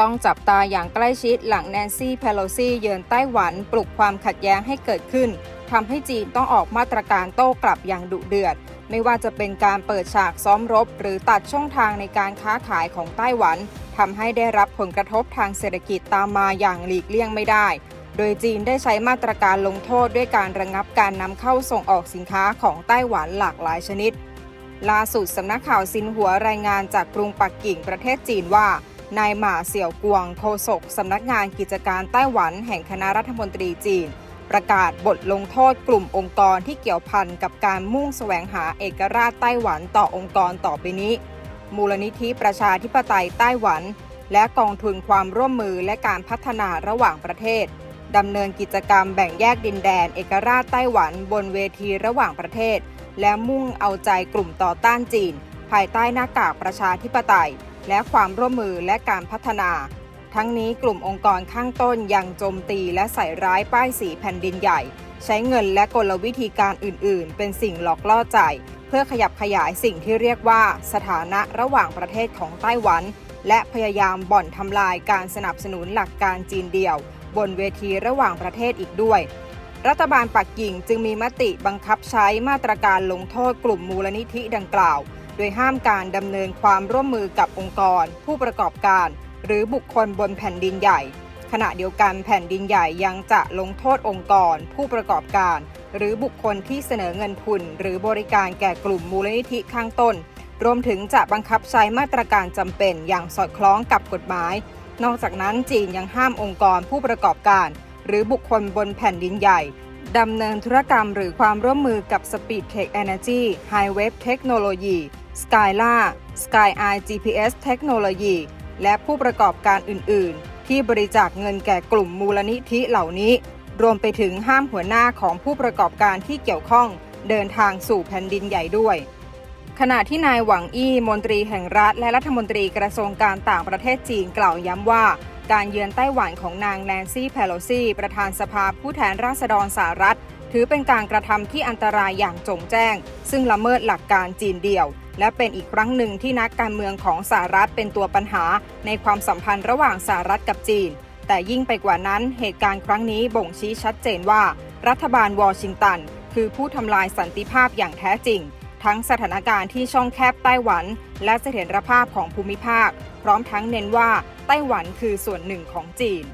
ต้องจับตาอย่างใกล้ชิดหลังแนนซี่เพโลซีเยือนไต้หวันปลุกความขัดแย้งให้เกิดขึ้นทำให้จีนต้องออกมาตรการโต้กลับอย่างดุเดือด ไม่ว่าจะเป็นการเปิดฉากซ้อมรบ หรือตัดช่องทางในการค้าขายของไต้หวันทำให้ได้รับผลกระทบทางเศรษฐกิจตามมาอย่างหลีกเลี่ยงไม่ได้ โดยจีนได้ใช้มาตรการลงโทษด้วยการระงับการนำเข้าส่งออกสินค้าของไต้หวันหลากหลายชนิด ล่าสุดสำนักข่าวซินหัวรายงานจากกรุงปักกิ่งประเทศจีนว่า นายหม่าเสี่ยวกวงโฆษกสำนักงานกิจการไต้หวันแห่งคณะรัฐมนตรีจีน ประกาศบทลงโทษกลุ่มองค์กรที่เกี่ยวพันกับการมุ่งแสวงหาเอกราชไต้หวันต่อองค์กรต่อไปนี้ มูลนิธิประชาธิปไตยไต้หวัน และกองทุนความร่วมมือและการพัฒนาระหว่างประเทศดำเนินกิจกรรมแบ่งแยกดินแดนเอกราชไต้หวันบนเวทีระหว่างประเทศ และมุ่งเอาใจกลุ่มต่อต้านจีน ภายใต้หน้ากากประชาธิปไตย และความร่วมมือและการพัฒนา ทั้งนี้กลุ่มองค์กรข้างต้นยังโจมตีและใส่ร้ายป้ายสีแผ่นดินใหญ่ ใช้เงินและกลวิธีการอื่น ๆ เป็นสิ่งหลอกล่อใจ เพื่อขยับขยายสิ่งที่เรียกว่าสถานะระหว่างประเทศของไต้หวัน และพยายามบ่อนทำลายการสนับสนุนหลักการจีนเดียว บนเวทีระหว่างประเทศอีกด้วยรัฐบาลปักกิ่งจึงมีมติบังคับใช้มาตรการลงโทษกลุ่มมูลนิธิดังกล่าว โดยห้ามการดำเนินความร่วมมือกับองค์กร ผู้ประกอบการ หรือบุคคลบนแผ่นดินใหญ่ ขณะเดียวกันแผ่นดินใหญ่ยังจะลงโทษองค์กร ผู้ประกอบการ หรือบุคคลที่เสนอเงินทุน หรือบริการแก่กลุ่มมูลนิธิข้างต้น รวมถึงจะบังคับใช้มาตรการจำเป็นอย่างสอดคล้องกับกฎหมาย นอกจากนั้นจีนยังห้ามองค์กรผู้ประกอบการ หรือบุคคลบนแผ่นดินใหญ่ ดำเนินธุรกรรมหรือความร่วมมือกับ Speed Tech Energy High Wave Technology Skyla Sky Eye GPS Technology และผู้ประกอบการอื่น ๆ ที่บริจาคเงินแก่กลุ่มมูลนิธิเหล่านี้ รวมไปถึงห้ามหัวหน้าของผู้ประกอบการที่เกี่ยวข้องเดินทางสู่แผ่นดินใหญ่ด้วย ขณะที่นายหวังอี้มนตรีแห่งรัฐ และรัฐมนตรีกระทรวงการต่างประเทศจีนกล่าวย้ำว่า การเยือนไต้หวันของนางแนนซี่เพโลซีประธานสภาผู้แทนราษฎรสหรัฐ ถือเป็นการกระทำที่อันตรายอย่างจงแจ้ง ซึ่งละเมิดหลักการจีนเดียว และเป็นอีกครั้งหนึ่งที่นักการเมืองของสหรัฐเป็นตัวปัญหา ในความสัมพันธ์ระหว่างสหรัฐกับจีน แต่ยิ่งไปกว่านั้นเหตุการณ์ครั้งนี้บ่งชี้ชัดเจนว่า รัฐบาลวอชิงตันคือผู้ทำลายสันติภาพอย่างแท้จริง ทั้งสถานการณ์ที่ช่องแคบไต้หวัน และเสถียรภาพของภูมิภาค พร้อมทั้งเน้นว่าไต้หวันคือส่วนหนึ่งของจีน